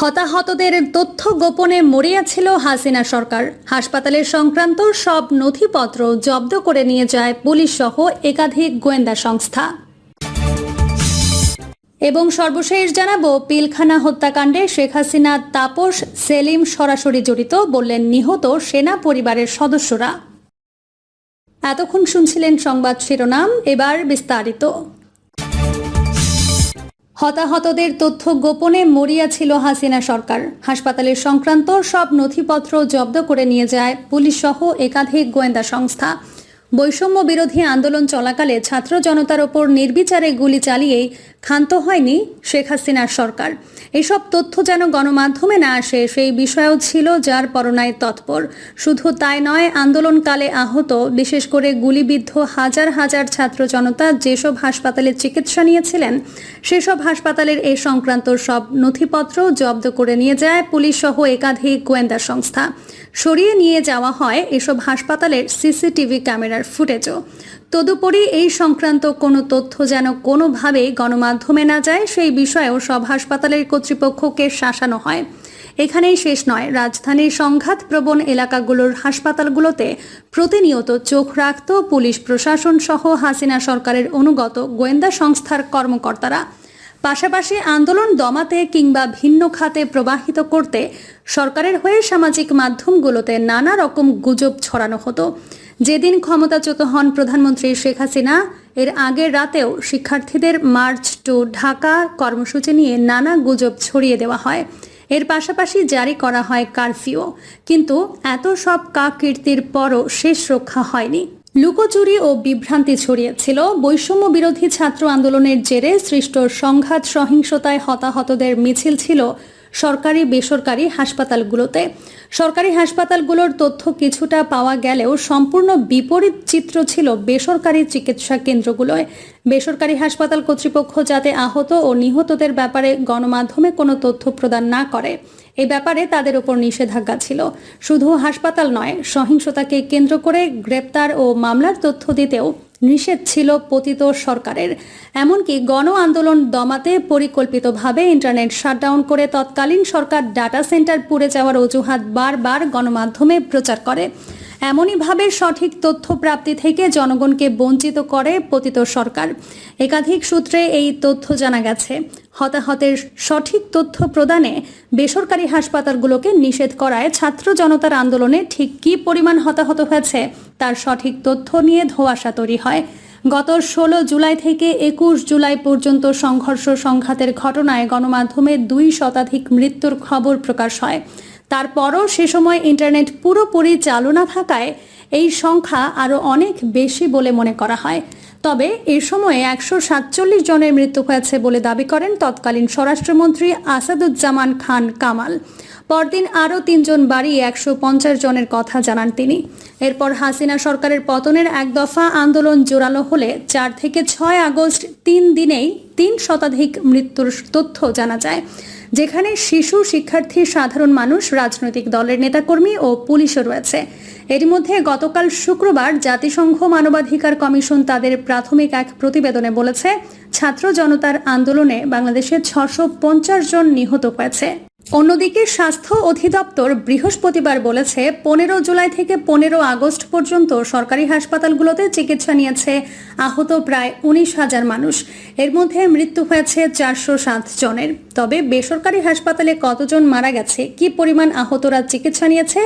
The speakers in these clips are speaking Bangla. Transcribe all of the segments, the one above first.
হতাহতদের তথ্য গোপনে মরিয়াছিল হাসিনা সরকার। হাসপাতালের সংক্রান্ত সব নথিপত্র জব্দ করে নিয়ে যায় পুলিশ সহ একাধিক গোয়েন্দা সংস্থা। এবং সর্বশেষ জানাব, পিলখানা হত্যাকাণ্ডে শেখ হাসিনা, তাপস, সেলিম সরাসরি জড়িত বললেন নিহত সেনা পরিবারের সদস্যরা। এতক্ষণ শুনছিলেন সংবাদ শিরোনাম, এবার বিস্তারিত। হতাহতদের তথ্য গোপনে মরিয়া ছিল হাসিনা সরকার। হাসপাতালের সংক্রান্ত সব নথিপত্র জব্দ করে নিয়ে যায় পুলিশ সহ একাধিক গোয়েন্দা সংস্থা। বৈষম্য বিরোধী আন্দোলন চলাকালে ছাত্র জনতার ওপর নির্বিচারে গুলি চালিয়েই ক্ষান্ত হয়নি শেখ হাসিনার সরকার। এসব তথ্য যেন গণমাধ্যমে না আসে, সেই বিষয়েও ছিল যার পরনায় তৎপর। শুধু তাই নয়, আন্দোলনকালে আহত, বিশেষ করে গুলিবিদ্ধ হাজার হাজার ছাত্র জনতা যেসব হাসপাতালে চিকিৎসা নিয়েছিলেন, সেসব হাসপাতালের এ সংক্রান্ত সব নথিপত্র জব্দ করে নিয়ে যায় পুলিশ সহ একাধিক গোয়েন্দা সংস্থা। সরিয়ে নিয়ে যাওয়া হয় এসব হাসপাতালের সিসিটিভি ক্যামেরার ফুটেজও। তদুপরি এই সংক্রান্ত কোনো তথ্য যেন কোনোভাবেই গণমাধ্যমে না যায়, সেই বিষয়েও সব হাসপাতালের কর্তৃপক্ষকে শাসানো হয়। এখানেই শেষ নয়, রাজধানীর সংঘাতপ্রবণ এলাকাগুলোর হাসপাতালগুলোতে প্রতিনিয়ত চোখ রাখত পুলিশ প্রশাসন সহ হাসিনা সরকারের অনুগত গোয়েন্দা সংস্থার কর্মকর্তারা। পাশাপাশি আন্দোলন দমাতে কিংবা ভিন্ন খাতে প্রবাহিত করতে সরকারের হয়ে সামাজিক মাধ্যমগুলোতে নানা রকম গুজব ছড়ানো হতো। যেদিন ক্ষমতাচ্যুত হন প্রধানমন্ত্রী শেখ হাসিনা, এর আগের রাতেও শিক্ষার্থীদের মার্চ টু ঢাকা কর্মসূচি নিয়ে নানা গুজব ছড়িয়ে দেওয়া হয়। এর পাশাপাশি জারি করা হয় কারফিউ। কিন্তু এত সব কাকীর্তির পরও শেষ রক্ষা হয়নি। লুকোচুরি ও বিভ্রান্তি ছড়িয়েছিল। বৈষম্য বিরোধী ছাত্র আন্দোলনের জেরে সৃষ্ট সংঘাত সহিংসতায় হতাহতদের মিছিল ছিল সরকারি, বেসরকারি হাসপাতালগুলোতে। সরকারি হাসপাতালগুলোর তথ্য কিছুটা পাওয়া গেলেও সম্পূর্ণ বিপরীত চিত্র ছিল বেসরকারি চিকিৎসা কেন্দ্রগুলোয়। বেসরকারি হাসপাতাল কর্তৃপক্ষ যাতে আহত ও নিহতদের ব্যাপারে গণমাধ্যমে কোনো তথ্য প্রদান না করে, এ ব্যাপারে তাদের ওপর নিষেধাজ্ঞা ছিল। শুধু হাসপাতাল নয়, সহিংসতাকে কেন্দ্র করে গ্রেপ্তার ও মামলার তথ্য দিতেও নিষেধ ছিল পতিত সরকারের। এমনকি গণ আন্দোলন দমাতে পরিকল্পিতভাবে ইন্টারনেট শাটডাউন করে তৎকালীন সরকার ডাটা সেন্টার পুড়ে যাওয়ার অজুহাত বারবার গণমাধ্যমে প্রচার করে। এমনইভাবে সঠিক তথ্য প্রাপ্তি থেকে জনগণকে বঞ্চিত করে পতিত সরকার। একাধিক সূত্রে এই তথ্য জানা গেছে, হতাহতের সঠিক তথ্য প্রদানে বেসরকারি হাসপাতালগুলোকে নিষেধ করায় ছাত্র জনতার আন্দোলনে ঠিক কী পরিমাণ হতাহত হয়েছে তার সঠিক তথ্য নিয়ে ধোঁয়াশা তৈরি হয়। গত ষোলো জুলাই থেকে একুশ জুলাই পর্যন্ত সংঘর্ষ সংঘাতের ঘটনায় গণমাধ্যমে দুই শতাধিক মৃত্যুর খবর প্রকাশ হয়। তারপরও সে সময় ইন্টারনেট পুরোপুরি চালু না থাকায় এই সংখ্যা আরও অনেক বেশি বলে মনে করা হয়। তবে এ সময়ে একশো সাতচল্লিশ জনের মৃত্যু হয়েছে বলে দাবি করেন তৎকালীন স্বরাষ্ট্রমন্ত্রী আসাদুজ্জামান খান কামাল। পরদিন আরও তিনজন বাড়িয়ে একশো পঞ্চাশ জনের কথা জানান তিনি। এরপর হাসিনা সরকারের পতনের এক দফা আন্দোলন জোরালো হলে চার থেকে ছয় আগস্ট তিন দিনেই তিন শতাধিক মৃত্যুর তথ্য জানা যায়। যেখানে শিশু শিক্ষার্থী সাধারণ মানুষ, রাজনৈতিক দলের নেতাকর্মী ও পুলিশও রয়েছে। এর মধ্যে গতকাল শুক্রবার জাতিসংঘ মানবাধিকার কমিশন তাদের প্রাথমিক এক প্রতিবেদনে বলেছে, ছাত্র জনতার আন্দোলনে বাংলাদেশে ছশো জন নিহত হয়েছে। অন্যদিকে স্বাস্থ্য অধিদপ্তর বৃহস্পতিবার বলেছে, পনেরো জুলাই থেকে পনেরো আগস্ট পর্যন্ত সরকারি হাসপাতালগুলোতে চিকিৎসা নিয়েছে আহত প্রায় উনিশ হাজার মানুষ। এর মধ্যে মৃত্যু হয়েছে চারশো সাত জনের। তবে বেসরকারি হাসপাতালে কতজন মারা গেছে, কি পরিমাণ আহতরা চিকিৎসা নিয়েছে,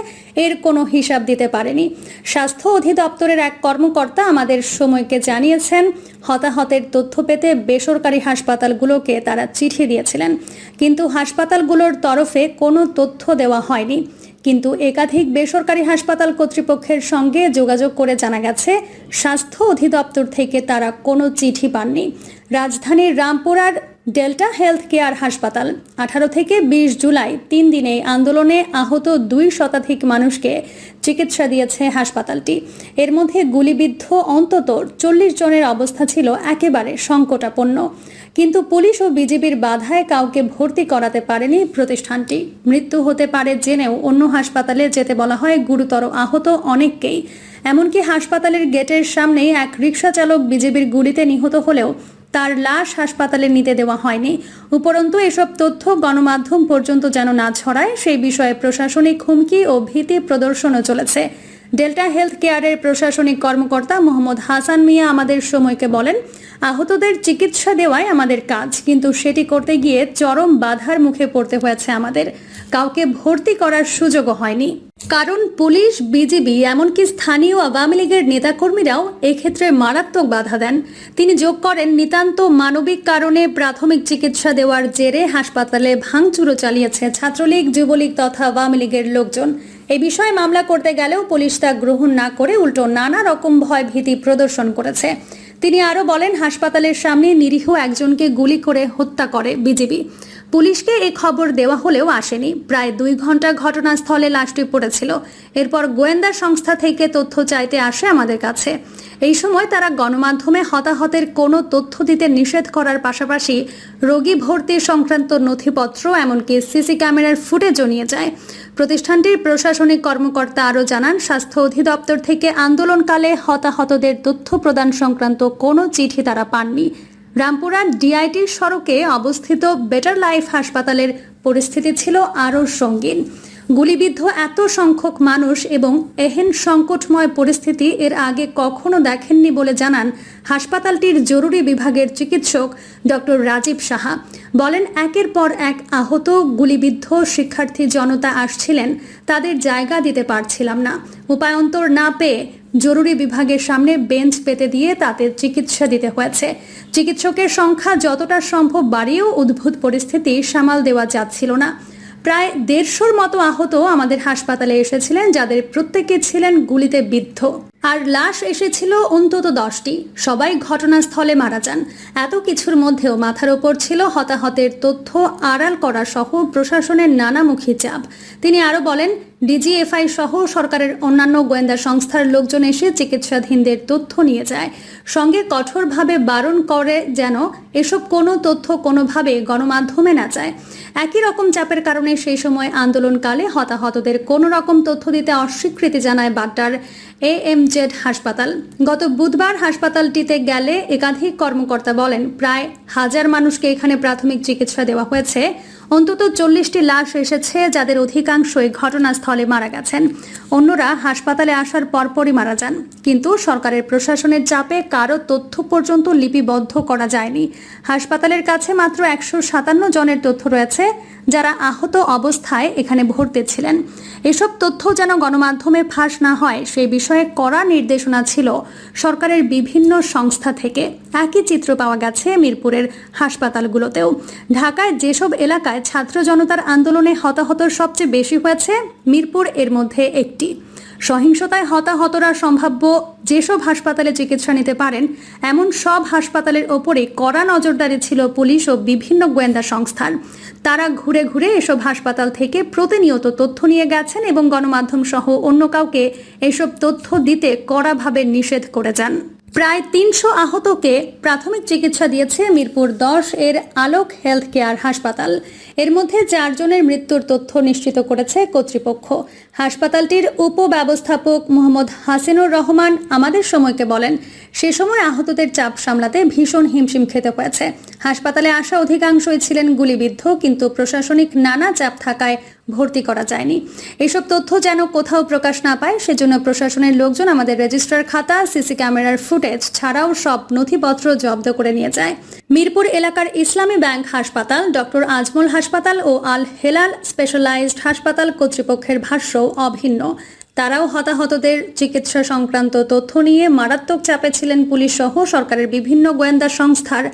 এর কোনো হিসাব দিতে পারেনি। স্বাস্থ্য অধিদপ্তরের এক কর্মকর্তা আমাদের সময়কে জানিয়েছেন, হতাহতের তথ্য পেতে বেসরকারি হাসপাতালগুলোকে তারা চিঠি দিয়েছিলেন। কিন্তু হাসপাতালগুলোর তরফে কোনো তথ্য দেওয়া হয়নি। কিন্তু একাধিক বেসরকারি হাসপাতাল কর্তৃপক্ষের সঙ্গে যোগাযোগ করে জানা গেছে, স্বাস্থ্য অধিদপ্তর থেকে তারা কোনো চিঠি পাননি। রাজধানীর রামপুরার ডেল্টা হেলথ কেয়ার হাসপাতাল, আঠারো থেকে বিশ জুলাই তিন দিনে আন্দোলনে আহত দুই শতাধিক মানুষকে চিকিৎসা দিয়েছে হাসপাতালটি। এর মধ্যে গুলিবিদ্ধ অন্তত চল্লিশ জনের অবস্থা ছিল একেবারে সংকটাপন্ন। কিন্তু পুলিশ ও বিজেপির বাধায় কাউকে ভর্তি করাতে পারেনি প্রতিষ্ঠানটি। মৃত্যু হতে পারে জেনেও অন্য হাসপাতালে যেতে বলা হয় গুরুতর আহত অনেককেই। এমনকি হাসপাতালের গেটের সামনেই এক রিক্সা চালক বিজেপির গুলিতে নিহত হলেও তার লাশ হাসপাতালে নিতে দেওয়া হয়নি। উপরন্তু এসব তথ্য গণমাধ্যম পর্যন্ত যেন না ছড়ায়, সেই বিষয়ে প্রশাসনিক হুমকি ও ভীতি প্রদর্শনও চলেছে। ডেল্টা হেলথ কেয়ারের প্রশাসনিক কর্মকর্তা মোহাম্মদ হাসান মিয়া আমাদের সময়কে বলেন, আহতদের চিকিৎসা দেওয়াই আমাদের কাজ, কিন্তু সেটি করতে গিয়ে চরম বাধার মুখে পড়তে হয়েছে আমাদের। কাউকে ভর্তি করার সুযোগও হয়নি। কারণ পুলিশ, বিজিবি, এমনকি স্থানীয় আওয়ামী লীগের নেতাকর্মীরাও এক্ষেত্রে মারাত্মক বাধা দেন। তিনি যোগ করেন, নিতান্ত মানবিক কারণে প্রাথমিক চিকিৎসা দেওয়ার জেরে হাসপাতালে ভাঙচুরও চালিয়েছে ছাত্রলীগ, যুবলীগ তথা আওয়ামী লীগের লোকজন। এই বিষয়ে মামলা করতে গেলেও পুলিশ তা গ্রহণ না করে উল্টো নানা রকম ভয় ভীতি প্রদর্শন করেছে। তিনি আরও বলেন, হাসপাতালের সামনে নিরীহ একজনকে গুলি করে হত্যা করে বিজিবি। পুলিশকে এ খবর দেওয়া হলেও আসেনি। প্রায় দুই ঘণ্টা ঘটনাস্থলে লাশটি পড়েছিল। এরপর গোয়েন্দা সংস্থা থেকে তথ্য চাইতে আসে আমাদের কাছে। এই সময় তারা গণমাধ্যমে হতাহতের কোনো তথ্য দিতে নিষেধ করার পাশাপাশি রোগী ভর্তি সংক্রান্ত নথিপত্র, এমনকি সিসি ক্যামেরার ফুটেজও নিয়ে যায়। প্রতিষ্ঠানটির প্রশাসনিক কর্মকর্তা আরও জানান, স্বাস্থ্য অধিদপ্তর থেকে আন্দোলনকালে হতাহতদের তথ্য প্রদান সংক্রান্ত কোনো চিঠি তারা পাননি। রামপুরার ডিআইটির সড়কে অবস্থিত বেটার লাইফ হাসপাতালের পরিস্থিতি ছিল আরও সঙ্গীন। গুলিবিদ্ধ এত সংখ্যক মানুষ এবং এহেন সংকটময় পরিস্থিতি এর আগে কখনো দেখেননি বলে জানান হাসপাতালটির জরুরি বিভাগের চিকিৎসক ডক্টর রাজীব সাহা। বলেন, একের পর এক আহত, গুলিবিদ্ধ শিক্ষার্থী জনতা আসছিলেন, তাদের জায়গা দিতে পারছিলাম না। উপায়ন্তর না পেয়ে জরুরি বিভাগের সামনে বেঞ্চ পেতে দিয়ে তাতে চিকিৎসা দিতে হয়েছে। চিকিৎসকের সংখ্যা যতটা সম্ভব বাড়িয়েও উদ্ভূত পরিস্থিতি সামাল দেওয়া যাচ্ছিল না। প্রায় দেড়শোর মতো আহত আমাদের হাসপাতালে এসেছিলেন যাদের প্রত্যেকে ছিলেন গুলিতে বিদ্ধ। আর লাশ এসেছিল অন্তত দশটি। সবাই ঘটনাস্থলে মারা যান। এত কিছুর মধ্যেও মাথার ওপর ছিল হতাহতের তথ্য আড়াল করা সহ প্রশাসনের নানামুখী চাপ। তিনি আরও বলেন, ডিজিএফআই সহ সরকারের অন্যান্য গোয়েন্দা সংস্থার লোকজন এসে চিকিৎসাধীনদের তথ্য নিয়ে যায়। সঙ্গে কঠোরভাবে বারণ করে যেন এসব কোনো তথ্য কোনোভাবে গণমাধ্যমে না যায়। একই রকম চাপের কারণে সেই সময় আন্দোলনকালে হতাহতদের কোনো রকম তথ্য দিতে অস্বীকৃতি জানায় বাড্ডার এএমজেড হাসপাতাল। গত বুধবার হাসপাতালটিতে গেলে একাধিক কর্মকর্তা বলেন, প্রায় হাজার মানুষকে এখানে প্রাথমিক চিকিৎসা দেওয়া হয়েছে। অন্তত চল্লিশটি লাশ এসেছে যাদের অধিকাংশই ঘটনাস্থলে মারা গেছেন। অন্যরা হাসপাতালে আসার পরপরই মারা যান। কিন্তু সরকারের প্রশাসনের চাপে কারও তথ্য পর্যন্ত লিপিবদ্ধ করা যায়নি। হাসপাতালের কাছে মাত্র একশো সাতান্ন জনের তথ্য রয়েছে, যারা আহত অবস্থায় এখানে ভর্তি ছিলেন। এসব তথ্য যেন গণমাধ্যমে ফাঁস না হয়, সেই বিষয়ে কড়া নির্দেশনা ছিল সরকারের বিভিন্ন সংস্থা থেকে। একই চিত্র পাওয়া গেছে মিরপুরের হাসপাতালগুলোতেও। ঢাকায় যেসব এলাকায় ছাত্র জনতার আন্দোলনে হতাহতর সবচেয়ে বেশি হয়েছে মিরপুর, এর মধ্যে একটি। সহিংসতায় হতাহতরা সম্ভাব্য যেসব হাসপাতালে চিকিৎসা নিতে পারেন, এমন সব হাসপাতালের ওপরে কড়া নজরদারি ছিল পুলিশ ও বিভিন্ন গোয়েন্দা সংস্থার। তারা ঘুরে ঘুরে এসব হাসপাতাল থেকে প্রতিনিয়ত তথ্য নিয়ে গেছেন এবং গণমাধ্যম সহ অন্য কাউকে এসব তথ্য দিতে কড়াভাবে নিষেধ করে যান। প্রায় তিনশো আহতকে প্রাথমিক চিকিৎসা দিয়েছে মিরপুর দশ এর আলোক হেলথ কেয়ার হাসপাতাল। এর মধ্যে চারজনের মৃত্যুর তথ্য নিশ্চিত করেছে কর্তৃপক্ষ। হাসপাতালটির উপব্যবস্থাপক মোহাম্মদ হাসিনুর রহমান আমাদের সময়কে বলেন, সে সময় আহতদের চাপ সামলাতে ভীষণ হিমশিম খেতে হয়েছে। হাসপাতালে আসা অধিকাংশই ছিলেন গুলিবিদ্ধ, কিন্তু প্রশাসনিক নানা চাপ থাকায় ভর্তি করা যায়নি। এসব তথ্য যেন কোথাও প্রকাশ না পায়, সেজন্য প্রশাসনের লোকজন আমাদের রেজিস্ট্রার খাতা, সিসি ক্যামেরার ফুটেজ ছাড়াও সব নথিপত্র জব্দ করে নিয়ে যায়। মিরপুর এলাকার ইসলামী ব্যাংক হাসপাতাল, ডক্টর আজমল হাসপাতাল ও আল হেলাল স্পেশালাইজড হাসপাতাল কর্তৃপক্ষের ভাষ্য অভিন্ন। তারাও হতাহতদের চিকিৎসা সংক্রান্ত তথ্য নিয়ে মারাত্মক চাপে ছিলেন পুলিশ সহ সরকারের বিভিন্ন গোয়েন্দা সংস্থার।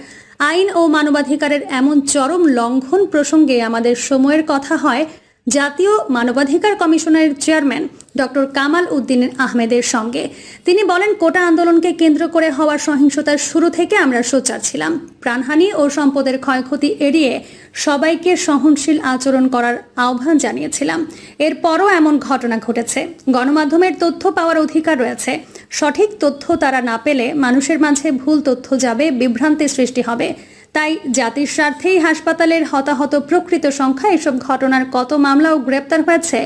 আইন ও মানবাধিকারের এমন চরম লঙ্ঘন প্রসঙ্গে আমাদের সময়ের কথা হয়। জাতীয় মানবাধিকার কমিশনের চেয়ারম্যান ডক্টর কামাল উদ্দিন আহমেদের সঙ্গে। তিনি বলেন, কোটা আন্দোলনকে কেন্দ্র করে হওয়া সহিংসতার শুরু থেকে আমরা সোচ্চার ছিলাম। প্রাণহানি ও সম্পদের ক্ষয়ক্ষতি এড়িয়ে সবাইকে সহনশীল আচরণ করার আহ্বান জানিয়েছিলাম। এরপরও এমন ঘটনা ঘটেছে। গণমাধ্যমের তথ্য পাওয়ার অধিকার রয়েছে। সঠিক তথ্য তারা না পেলে মানুষের মাঝে ভুল তথ্য যাবে, বিভ্রান্তি সৃষ্টি হবে। তাই জাতির স্বার্থেই হাসপাতালের হতাহত প্রকৃত সংখ্যা এসব ঘটনার কত মামলা ও গ্রেপ্তার হয়েছে,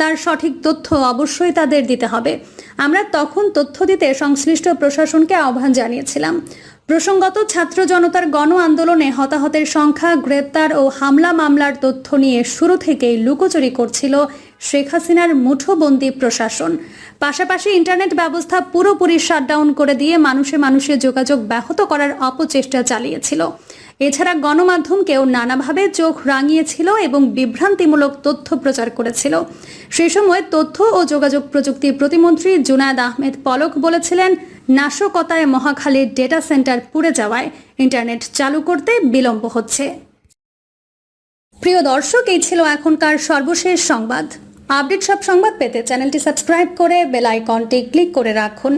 তার সঠিক তথ্য অবশ্যই তাদের দিতে হবে। আমরা তখন তথ্য দিতে সংশ্লিষ্ট প্রশাসনকে আহ্বান জানিয়েছিলাম। প্রসঙ্গত, ছাত্র জনতার গণ আন্দোলনে হতাহতের সংখ্যা, গ্রেপ্তার ও হামলা মামলার তথ্য নিয়ে শুরু থেকেই লুকোচুরি করছিল শেখ হাসিনার মুঠোবন্দি প্রশাসন। পাশাপাশি ইন্টারনেট ব্যবস্থা পুরোপুরি শাটডাউন করে দিয়ে মানুষে মানুষে যোগাযোগ ব্যাহত করার অপচেষ্টা চালিয়েছিল। এছাড়া গণমাধ্যমকেও নানাভাবে চোখ রাঙিয়েছিল এবং বিভ্রান্তিমূলক তথ্য প্রচার করেছিল। সে সময় তথ্য ও যোগাযোগ প্রযুক্তি প্রতিমন্ত্রী জুনায়দ আহমেদ পলক বলেছিলেন, নাশকতায় মহাখালীর ডেটা সেন্টার পুড়ে যাওয়ায় ইন্টারনেট চালু করতে বিলম্ব হচ্ছে। প্রিয় দর্শক, এই ছিল এখনকার সর্বশেষ সংবাদ। আপডেট সব সংবাদ পেতে চ্যানেলটি সাবস্ক্রাইব করে বেল আইকনটি ক্লিক করে রাখুন।